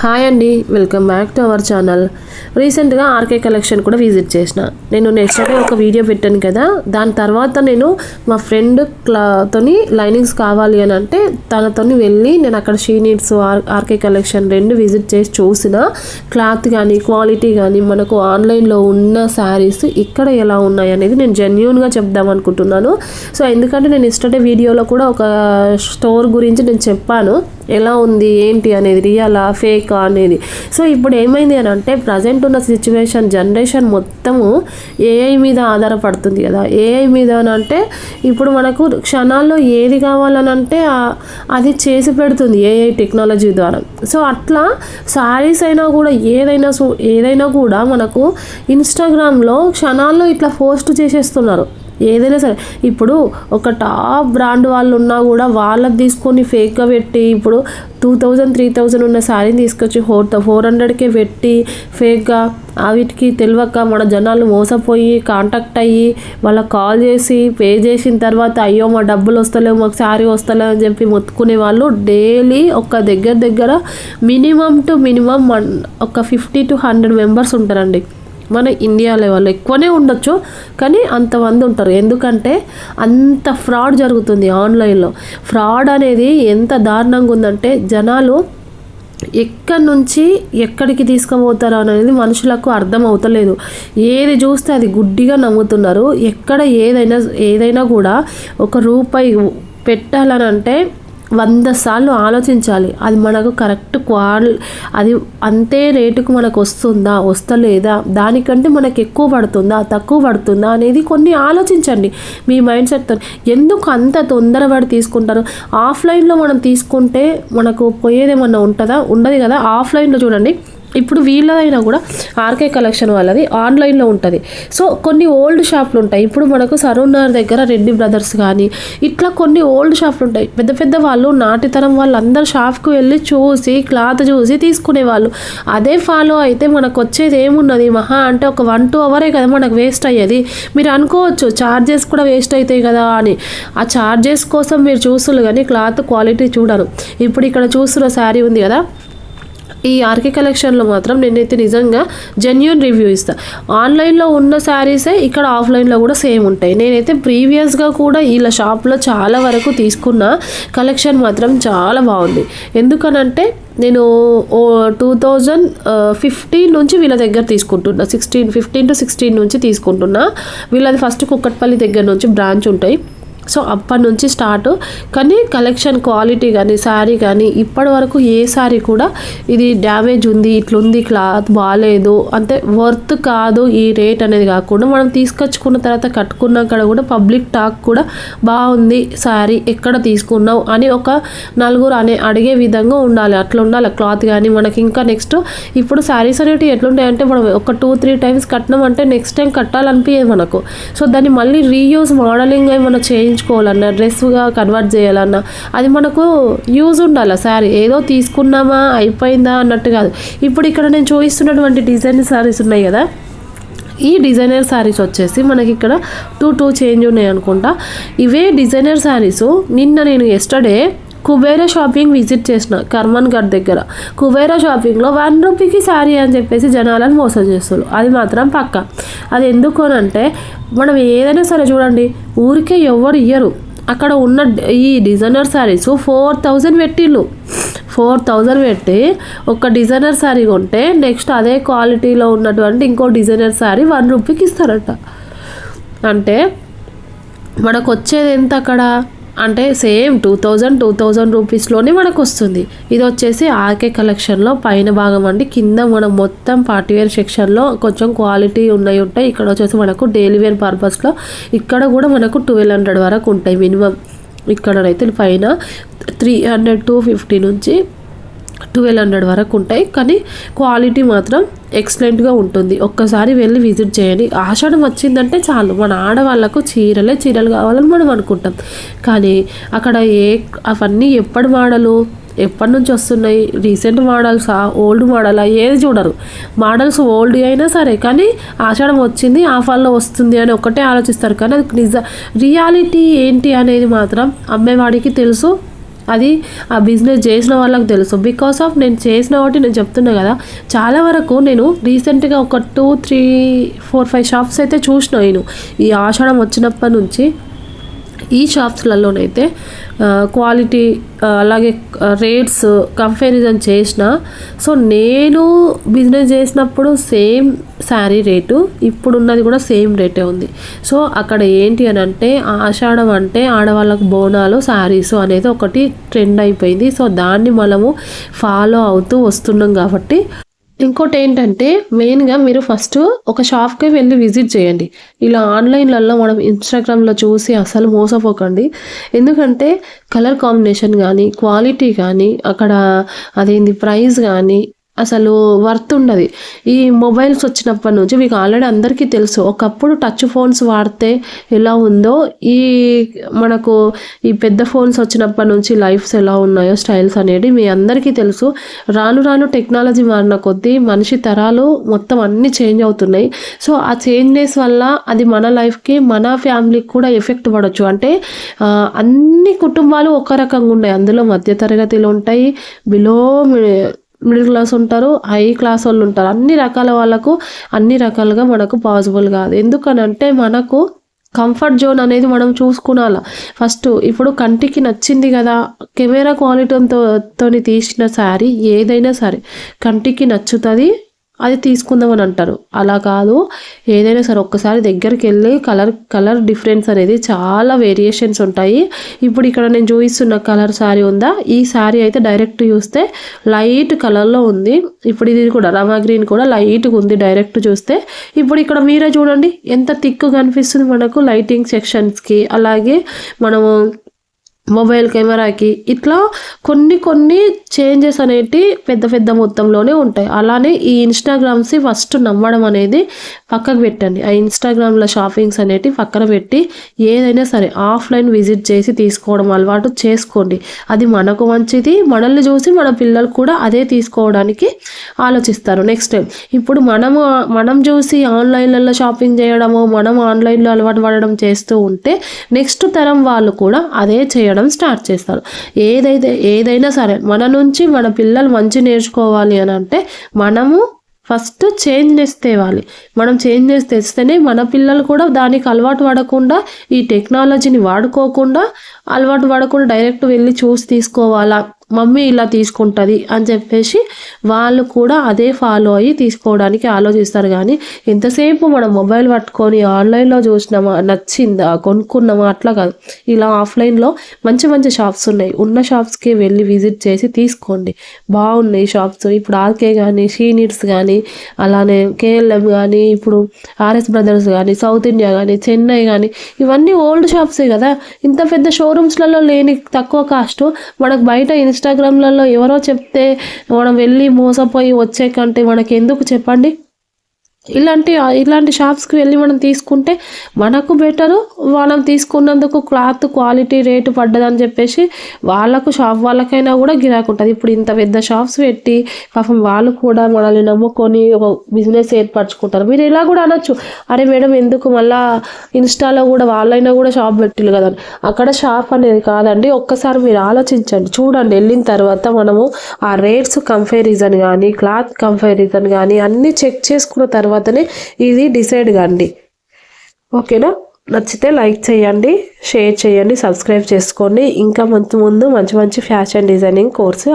Hi అండి welcome back to our channel. రీసెంట్గా RK collection కూడా విజిట్ చేసిన. నేను నెక్స్ట్ డే ఒక వీడియో పెట్టాను కదా దాని తర్వాత నేను మా ఫ్రెండ్ క్లాతోని లైనింగ్స్ కావాలి అని అంటే తనతోని వెళ్ళి నేను అక్కడ షీ ఆర్ ఆర్కే కలెక్షన్ రెండు విజిట్ చేసి చూసిన. క్లాత్ కానీ క్వాలిటీ కానీ మనకు ఆన్లైన్లో ఉన్న శారీస్ ఇక్కడ ఎలా ఉన్నాయి అనేది నేను జెన్యున్గా చెప్దాం అనుకుంటున్నాను. సో ఎందుకంటే నేను ఇష్టడే వీడియోలో కూడా ఒక స్టోర్ గురించి నేను చెప్పాను. ఎలా ఉంది ఏంటి అనేది రియలా ఫేకా అనేది. సో ఇప్పుడు ఏమైంది అని అంటే ప్రజెంట్ ఉన్న సిచ్యువేషన్ జనరేషన్ మొత్తము ఏఐ మీద ఆధారపడుతుంది కదా. ఏఐ మీద అని అంటే ఇప్పుడు మనకు క్షణాల్లో ఏది కావాలని అంటే అది చేసి పెడుతుంది ఏఐ టెక్నాలజీ ద్వారా. సో అట్లా శారీస్ అయినా కూడా ఏదైనా ఏదైనా కూడా మనకు ఇన్స్టాగ్రామ్లో క్షణాల్లో ఇట్లా పోస్ట్ చేసేస్తున్నారు. ఏదైనా సరే. ఇప్పుడు ఒక టాప్ బ్రాండ్ వాళ్ళు ఉన్నా కూడా వాళ్ళది తీసుకొని ఫేక్గా పెట్టి ఇప్పుడు టూ థౌజండ్ త్రీ థౌజండ్ ఉన్న శారీని తీసుకొచ్చి ఫోర్ ఫోర్ హండ్రెడ్కే పెట్టి ఫేక్గా వీటికి తెలియక మన జనాలు మోసపోయి కాంటాక్ట్ అయ్యి వాళ్ళకి కాల్ చేసి పే చేసిన తర్వాత అయ్యో మా డబ్బులు వస్తలేవు మాకు శారీ వస్తలేవు అని చెప్పి మొత్తుకునే వాళ్ళు డైలీ ఒక దగ్గర దగ్గర మినిమం టు మినిమం ఒక ఫిఫ్టీ టు హండ్రెడ్ మెంబర్స్ ఉంటారండి. మన ఇండియా లెవెల్లో ఎక్కువనే ఉండొచ్చు కానీ అంతమంది ఉంటారు. ఎందుకంటే అంత ఫ్రాడ్ జరుగుతుంది ఆన్లైన్లో ఫ్రాడ్ అనేది ఎంత దారుణంగా ఉందంటే జనాలు ఎక్కడి నుంచి ఎక్కడికి తీసుకుపోతారు అనేది మనుషులకు అర్థం అవుతలేదు. ఏది చూస్తే అది గుడ్డిగా నమ్ముతున్నారు. ఎక్కడ ఏదైనా ఏదైనా కూడా ఒక రూపాయి పెట్టాలని అంటే వంద సార్లు ఆలోచించాలి. అది మనకు కరెక్ట్ క్వాల్ అది అంతే రేటుకు మనకు వస్తుందా వస్తలేదా దానికంటే మనకు ఎక్కువ పడుతుందా తక్కువ పడుతుందా అనేది కొన్ని ఆలోచించండి. మీ మైండ్ సెట్తో. ఎందుకు అంత తొందరపడి తీసుకుంటారు? ఆఫ్లైన్లో మనం తీసుకుంటే మనకు పోయేదేమన్నా ఉంటుందా? ఉండదు కదా? ఆఫ్లైన్లో చూడండి. ఇప్పుడు వీళ్ళదైనా కూడా ఆర్కే కలెక్షన్ వాళ్ళది ఆన్లైన్లో ఉంటుంది. సో కొన్ని ఓల్డ్ షాపులు ఉంటాయి. ఇప్పుడు మనకు సరూనర్ దగ్గర రెడ్డి బ్రదర్స్ కానీ ఇట్లా కొన్ని ఓల్డ్ షాపులు ఉంటాయి. పెద్ద పెద్ద వాళ్ళు నాటితరం వాళ్ళందరూ షాప్కి వెళ్ళి చూసి క్లాత్ చూసి తీసుకునేవాళ్ళు. అదే ఫాలో అయితే మనకు వచ్చేది ఏమున్నది? మహా అంటే ఒక వన్ టూ అవరే కదా మనకు వేస్ట్ అయ్యేది. మీరు అనుకోవచ్చు ఛార్జెస్ కూడా వేస్ట్ అవుతాయి కదా అని. ఆ చార్జెస్ కోసం మీరు చూస్తున్నారు కానీ క్లాత్ క్వాలిటీ చూడరు. ఇప్పుడు ఇక్కడ చూస్తున్న శారీ ఉంది కదా? ఈ ఆర్కే కలెక్షన్లో మాత్రం నేనైతే నిజంగా జెన్యున్ రివ్యూ ఇస్తాను ఆన్లైన్లో ఉన్న శారీసే ఇక్కడ ఆఫ్లైన్లో కూడా సేమ్ ఉంటాయి. నేనైతే ప్రీవియస్గా కూడా వీళ్ళ షాప్లో చాలా వరకు తీసుకున్న కలెక్షన్ మాత్రం చాలా బాగుంది. ఎందుకనంటే నేను ఓ టూ థౌజండ్ ఫిఫ్టీన్ నుంచి వీళ్ళ దగ్గర తీసుకుంటున్నా. సిక్స్టీన్ ఫిఫ్టీన్ టు సిక్స్టీన్ నుంచి తీసుకుంటున్నా. వీళ్ళది ఫస్ట్ కుక్కట్పల్లి దగ్గర నుంచి బ్రాంచ్ ఉంటాయి. సో అప్పటి నుంచి స్టార్ట్. కానీ కలెక్షన్ క్వాలిటీ కానీ శారీ కానీ ఇప్పటి వరకు ఏ శారీ కూడా ఇది డ్యామేజ్ ఉంది ఇట్లుంది క్లాత్ బాగాలేదు అంటే వర్త్ కాదు ఈ రేట్ అనేది కాకుండా మనం తీసుకొచ్చుకున్న తర్వాత కట్టుకున్నాక కూడా పబ్లిక్ టాక్ కూడా బాగుంది. శారీ ఎక్కడ తీసుకున్నావు అని ఒక నలుగురు అనే అడిగే విధంగా ఉండాలి. అట్లా ఉండాలి క్లాత్ కానీ. మనకి ఇంకా నెక్స్ట్ ఇప్పుడు శారీస్ అనేవి ఎట్లుంటాయంటే మనం ఒక టూ త్రీ టైమ్స్ కట్టినాం అంటే నెక్స్ట్ టైం కట్టాలనిపించేది మనకు. సో దాన్ని మళ్ళీ రీయూజ్ మోడలింగ్ ఏమైనా మనం చేయించుకోవాలన్నా డ్రెస్గా కన్వర్ట్ చేయాలన్నా అది మనకు యూజ్ ఉండాలి. శారీ ఏదో తీసుకున్నామా అయిపోయిందా అన్నట్టు కాదు. ఇప్పుడు ఇక్కడ నేను చూపిస్తున్నటువంటి డిజైన్ శారీస్ ఉన్నాయి కదా. ఈ డిజైనర్ శారీస్ వచ్చేసి మనకి ఇక్కడ టూ టూ చేంజ్ ఉన్నాయి అనుకుంటా. ఇవే డిజైనర్ శారీస్ నిన్న నేను ఎస్టర్డే కుబేరా షాపింగ్ విజిట్ చేసిన కర్మన్ గడ్ దగ్గర. కుబేరా షాపింగ్లో వన్ రూపీకి శారీ అని చెప్పేసి జనాలను మోసం చేస్తారు అది మాత్రం పక్క. అది ఎందుకు అని అంటే మనం ఏదైనా సరే చూడండి ఊరికే ఎవరు ఇయ్యరు. అక్కడ ఉన్న ఈ డిజైనర్ శారీస్ ఫోర్ థౌజండ్ పెట్టిళ్ళు. ఫోర్ థౌజండ్ పెట్టి ఒక డిజైనర్ శారీ కొంటే నెక్స్ట్ అదే క్వాలిటీలో ఉన్నటువంటి ఇంకో డిజైనర్ శారీ వన్ రూపీకి ఇస్తారట. అంటే మనకు వచ్చేది ఎంత అక్కడ? అంటే same two thousand two thousand రూపీస్లోనే మనకు వస్తుంది ఇది వచ్చేసి ఆర్కే కలెక్షన్లో పైన భాగం అండి. కింద మనం మొత్తం పార్టీవేర్ సెక్షన్లో కొంచెం క్వాలిటీ ఉన్నాయి ఉంటాయి. ఇక్కడ వచ్చేసి మనకు డైలీ వేర్ పర్పస్లో ఇక్కడ కూడా మనకు ట్వెల్వ్ హండ్రెడ్ వరకు ఉంటాయి మినిమం. ఇక్కడనైతే పైన త్రీ హండ్రెడ్ టూ ఫిఫ్టీ నుంచి ట్వెల్వ్ హండ్రెడ్ వరకు ఉంటాయి. కానీ క్వాలిటీ మాత్రం ఎక్సలెంట్గా ఉంటుంది. ఒక్కసారి వెళ్ళి విజిట్ చేయండి. ఆషాఢం వచ్చిందంటే చాలు. మన ఆడవాళ్ళకు చీరలే చీరలు కావాలని మనం అనుకుంటాం. కానీ అక్కడ ఏ అవన్నీ ఎప్పటి మోడలు ఎప్పటి నుంచి వస్తున్నాయి? రీసెంట్ మోడల్సా ఓల్డ్ మోడలా ఏది చూడరు. మోడల్స్ ఓల్డ్ అయినా సరే కానీ ఆషాఢం వచ్చింది ఆఫర్లో వస్తుంది అని ఒక్కటే ఆలోచిస్తారు. కానీ అది నిజ రియాలిటీ ఏంటి అనేది మాత్రం అమ్మేవాడికి తెలుసు. అది ఆ బిజినెస్ చేసిన వాళ్ళకి తెలుసు. బికాస్ ఆఫ్ నేను చేసిన వాటి నేను చెప్తున్నా కదా చాలా వరకు నేను రీసెంట్గా ఒక two three four five shops అయితే చూసిన నేను. ఈ ఆషాఢం వచ్చినప్పటి నుంచి ఈ షాప్స్లలోనైతే క్వాలిటీ అలాగే రేట్స్ కంపారిజన్ చేసిన సో నేను బిజినెస్ చేసినప్పుడు సేమ్ శారీ రేటు ఇప్పుడున్నది కూడా సేమ్ రేటే ఉంది. సో అక్కడ ఏంటి అని అంటే ఆషాఢం అంటే ఆడవాళ్ళకు బోనాలు శారీస్ అనేది ఒకటి ట్రెండ్ అయిపోయింది. సో దాన్ని మనము ఫాలో అవుతూ వస్తున్నాం కాబట్టి ఇంకోటి ఏంటంటే మెయిన్గా మీరు ఫస్ట్ ఒక షాప్కి వెళ్ళి విజిట్ చేయండి. ఇలా ఆన్లైన్లలో మనం ఇన్స్టాగ్రామ్లో చూసి అసలు మోసపోకండి. ఎందుకంటే కలర్ కాంబినేషన్ కానీ క్వాలిటీ కానీ అక్కడ అదేంది ప్రైస్ కానీ అసలు వర్త్ ఉండదు. ఈ మొబైల్స్ వచ్చినప్పటి నుంచి మీకు ఆల్రెడీ అందరికీ తెలుసు ఒకప్పుడు టచ్ ఫోన్స్ వాడితే ఎలా ఉందో ఈ మనకు ఈ పెద్ద ఫోన్స్ వచ్చినప్పటి నుంచి లైఫ్స్ ఎలా ఉన్నాయో స్టైల్స్ అనేది మీ అందరికీ తెలుసు. రాను రాను టెక్నాలజీ మారిన కొద్దీ మనిషి తరాలు మొత్తం అన్నీ చేంజ్ అవుతున్నాయి. సో ఆ చేంజెస్ వల్ల అది మన లైఫ్కి మన ఫ్యామిలీకి కూడా ఎఫెక్ట్ పడవచ్చు అంటే అన్ని కుటుంబాలు ఒక రకంగా ఉన్నాయి. అందులో మధ్యతరగతిలో ఉంటాయి బిలో మిడిల్ క్లాస్ ఉంటారు హై క్లాస్ వాళ్ళు ఉంటారు. అన్ని రకాల వాళ్ళకు అన్ని రకాలుగా మనకు పాసిబుల్ కాదు. ఎందుకనంటే మనకు కంఫర్ట్ జోన్ అనేది మనం చూసుకునాల. ఫస్ట్ ఇప్పుడు కంటికి నచ్చింది కదా కెమెరా క్వాలిటీతో తోని తీసిన శారీ ఏదైనా సరే కంటికి నచ్చుతుంది అది తీసుకుందామని అంటారు. అలా కాదు. ఏదైనా సరే ఒక్కసారి దగ్గరికి వెళ్ళి కలర్ కలర్ డిఫరెన్స్ అనేది చాలా వేరియేషన్స్ ఉంటాయి. ఇప్పుడు ఇక్కడ నేను చూపిస్తున్న కలర్ శారీ ఉందా? ఈ శారీ అయితే డైరెక్ట్ చూస్తే లైట్ కలర్లో ఉంది. ఇప్పుడు ఇది కూడా రమా గ్రీన్ కూడా లైట్గా ఉంది డైరెక్ట్ చూస్తే. ఇప్పుడు ఇక్కడ మీరే చూడండి. ఎంత థిక్ కనిపిస్తుంది మనకు లైటింగ్ సెక్షన్స్కి అలాగే మనము మొబైల్ కెమెరాకి ఇట్లా కొన్ని కొన్ని చేంజెస్ అనేటి పెద్ద పెద్ద మొత్తంలోనే ఉంటాయి. అలానే ఈ ఇన్స్టాగ్రామ్స్ని ఫస్ట్ నమ్మడం అనేది పక్కకు పెట్టండి. ఆ ఇన్స్టాగ్రామ్లో షాపింగ్స్ అనేటి పక్కన పెట్టి ఏదైనా సరే ఆఫ్లైన్ విజిట్ చేసి తీసుకోవడం అలవాటు చేసుకోండి. అది మనకు మంచిది. మనల్ని చూసి మన పిల్లలు కూడా అదే తీసుకోవడానికి ఆలోచిస్తారు. నెక్స్ట్ టైం ఇప్పుడు మనము మనం చూసి ఆన్లైన్లలో షాపింగ్ చేయడము మనం ఆన్లైన్లో అలవాటు పడడం చేస్తూ ఉంటే నెక్స్ట్ తరం వాళ్ళు కూడా అదే చేయడం చేయడం స్టార్ట్ చేస్తారు. ఏదైతే ఏదైనా సరే మన నుంచి మన పిల్లలు మంచి నేర్చుకోవాలి అని అంటే మనము ఫస్ట్ చేంజ్నెస్ తేవాలి మనం చేంజ్నెస్ తెస్తేనే మన పిల్లలు కూడా దానికి అలవాటు పడకుండా ఈ టెక్నాలజీని వాడుకోకుండా అలవాటు పడకుండా డైరెక్ట్ వెళ్ళి చూసి తీసుకోవాలా? మమ్మీ ఇలా తీసుకుంటుంది అని చెప్పేసి వాళ్ళు కూడా అదే ఫాలో అయ్యి తీసుకోవడానికి ఆలోచిస్తారు. కానీ ఎంతసేపు మనం మొబైల్ పట్టుకొని ఆన్లైన్లో చూసినామా నచ్చిందా కొనుక్కున్నామా అట్లా కాదు. ఇలా ఆఫ్లైన్లో మంచి మంచి షాప్స్ ఉన్నాయి. ఉన్న షాప్స్కి వెళ్ళి విజిట్ చేసి తీసుకోండి. బాగున్నాయి షాప్స్ ఇప్పుడు ఆర్కే కానీ షీ కానీ అలానే కేఎల్ఎం కానీ ఇప్పుడు ఆర్ఎస్ బ్రదర్స్ కానీ సౌత్ ఇండియా కానీ చెన్నై కానీ ఇవన్నీ ఓల్డ్ షాప్సే కదా. ఇంత పెద్ద షోరూమ్స్లలో లేని తక్కువ కాస్ట్ మనకు బయట ఇన్స్టాగ్రామ్లలో ఎవరో చెప్తే మనం వెళ్ళి మోసపోయి వచ్చే కంటే మనకి ఎందుకు చెప్పండి? ఇలాంటి ఇలాంటి షాప్స్కి వెళ్ళి మనం తీసుకుంటే మనకు బెటరు మనం తీసుకున్నందుకు క్లాత్ క్వాలిటీ రేటు పడ్డదని చెప్పేసి వాళ్ళకు షాప్ వాళ్ళకైనా కూడా గిరాకు ఉంటుంది. ఇప్పుడు ఇంత పెద్ద షాప్స్ పెట్టి పాపం వాళ్ళు కూడా మనల్ని నమ్ముకొని ఒక బిజినెస్ ఏర్పరచుకుంటారు. మీరు ఇలా కూడా అనొచ్చు. అరే మేడం ఎందుకు మళ్ళా ఇన్స్టాలో కూడా వాళ్ళైనా కూడా షాప్ పెట్టిల్లు కదా అక్కడ షాప్ అనేది కాదండి ఒక్కసారి మీరు ఆలోచించండి. చూడండి వెళ్ళిన తర్వాత మనము ఆ రేట్స్ కంపారిజన్ కానీ క్లాత్ కంపారిజన్ కానీ అన్నీ చెక్ చేసుకున్న తర్వాత తర్వాతనే ఇది డిసైడ్ కండి. ఓకేనా? నచ్చితే లైక్ చేయండి షేర్ చేయండి సబ్స్క్రైబ్ చేసుకోండి. ఇంకా ముందు ముందు మంచి మంచి ఫ్యాషన్ డిజైనింగ్ కోర్సు